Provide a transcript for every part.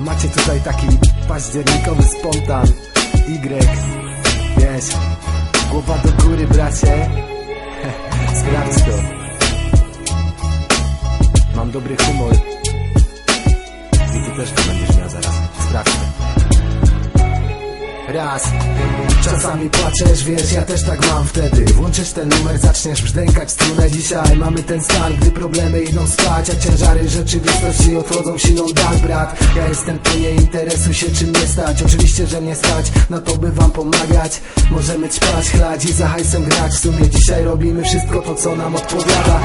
Macie tutaj taki październikowy spontan. Y Wiesz Głowa do góry bracie. Sprawdź to. Mam dobry humor. I ty też to będziesz miał zaraz. Sprawdź to Raz. Czasami płaczesz, wiesz, ja też tak mam wtedy. Włączysz ten numer, zaczniesz brzdękać strunę. Dzisiaj mamy ten stan, gdy problemy idą spać A ciężary rzeczywistości odchodzą siłą dal, brat. Ja jestem tu, nie interesuj się czym nie stać. Oczywiście, że nie stać, na to by wam pomagać. Możemy ćpać, chlać i za hajsem grać. W sumie dzisiaj robimy wszystko to, co nam odpowiada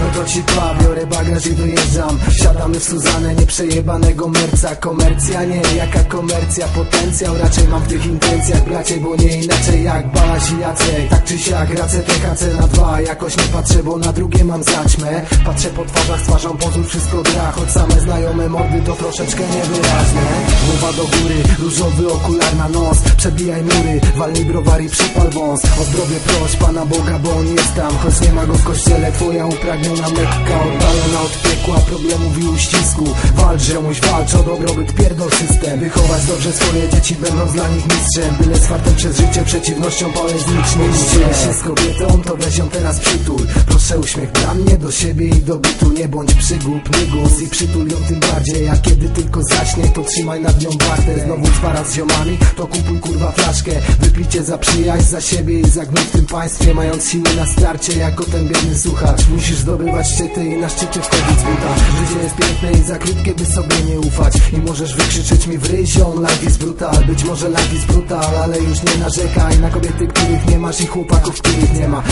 No to ci pa, biorę bagaż i dojeżdżam Siadamy w Suzanę, nieprzejebanego merca. Komercja nie, jaka komercja? Potencjał raczej mam w tych intencjach, bracie Bo nie inaczej jak Bałaś i Jacek. Tak czy siak, racę THC na dwa. Jakoś nie patrzę, bo na drugie mam zaćmę. Patrzę po twarzach, stwarzam pozór, wszystko gra. Choć same znajome mordy to troszeczkę niewyraźne. Głowa do góry, różowy okular na nos. Przebijaj mury, walnij browar i przypal wąs. O zdrowie proś Pana Boga, bo on jest tam. Choć nie ma go w kościele, twoja upragniona mekka Oddalona od piekła, problemów i uścisku. Walcz, ziomuś, walcz o dobrobyt, pierdol system. Wychować dobrze swoje dzieci, będąc dla nich mistrzem. Byle zwartym przez życie, przeciwnością poleznicznym Dzielę się z kobietą, to weź ją teraz przytul. Proszę uśmiech dla mnie, do siebie i do bytu. Nie bądź przygłup, nie głos i przytul ją tym bardziej. A kiedy tylko zaśnie, to trzymaj nad nią wartę. Znowu zwara z ziomami, to kupuj kurwa flaszkę. Wypijcie za przyjaźń, za siebie i za gnój w tym państwie. Mając siły na starcie, jako ten biedny słuchacz Musisz zdobywać szczyty i na szczycie wchodzić z buta. Życie jest piękne i za krótkie, by sobie nie ufać. I możesz wykrzyczeć mi w ryj, ziom, life is brutal. Być może life is brutal, ale już nie narzekaj Na kobiety, których nie masz i chłopaków, których nie ma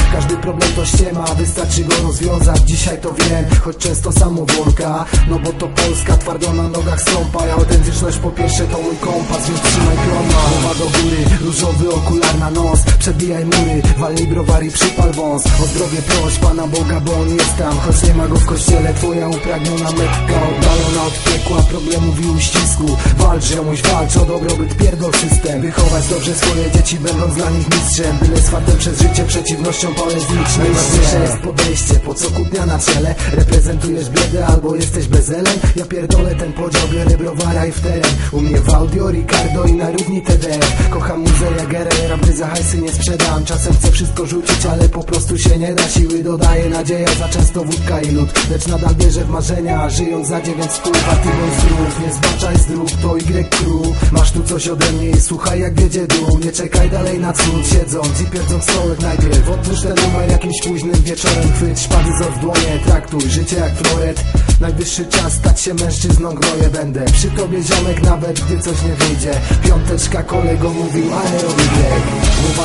problem to ściema, wystarczy go rozwiązać Dzisiaj to wiem, choć często samowolka No bo to Polska, twardo na nogach stąpa Ja autentyczność po pierwsze to mój kompas, więc trzymaj kloma Głowa do góry, różowy okular na nos Przebijaj mury, walnij browar przypal wąs. O zdrowie proś Pana Boga, bo on jest tam Choć nie ma go w kościele, twoja upragniona mekka Oddalona od piekła, problemów i uścisku Walcz, ziomuś, walcz o dobrobyt, pierdol system. Wychować dobrze swoje dzieci, będąc dla nich mistrzem Byle zwartym przez życie, przeciwnością Najważniejsze jest podejście, po co kutnia na czele Reprezentujesz biedę albo jesteś bezelem? Ja pierdolę ten podział, biorę browara i w teren. U mnie w audio, Ricardo i na równi TDF Kocham muzę Jagera, rapy za hajsy nie sprzedam. Czasem chcę wszystko rzucić, ale po prostu się nie da. Siły dodaje nadzieja, za często wódka i lód. Lecz nadal wierzę w marzenia, żyjąc za dziewięć wpływa Ty bądź zdrów, nie zbaczaj zdrów, to Y crew Masz tu coś ode mnie i słuchaj jak wiedzie dół. Nie czekaj dalej na cud, siedząc i pierdząc stołek. Najpierw ten numer jakimś późnym wieczorem Chwyć szpady w dłonie, traktuj życie jak floret. Najwyższy czas stać się mężczyzną, gnoję będę Przy tobie ziomek nawet, gdy coś nie wyjdzie. Piąteczka kolego mówił aerobieg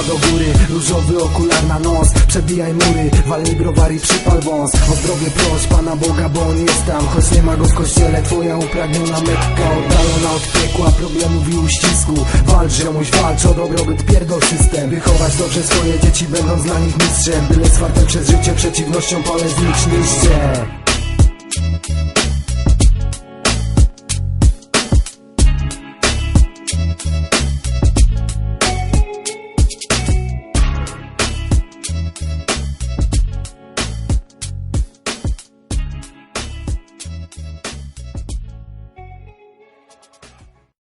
Do góry, różowy okular na nos Przebijaj mury, walnij browar i przypal wąs. O zdrowie proś Pana Boga, bo on jest tam. Choć nie ma go w kościele, twoja upragniona mekka Oddalona od piekła, problemów i uścisku. Walcz, ziomuś, walcz o dobrobyt, pierdol system. Wychować dobrze swoje dzieci, będąc dla nich mistrzem. Byle zwartym przez życie, przeciwnością poleznicznyście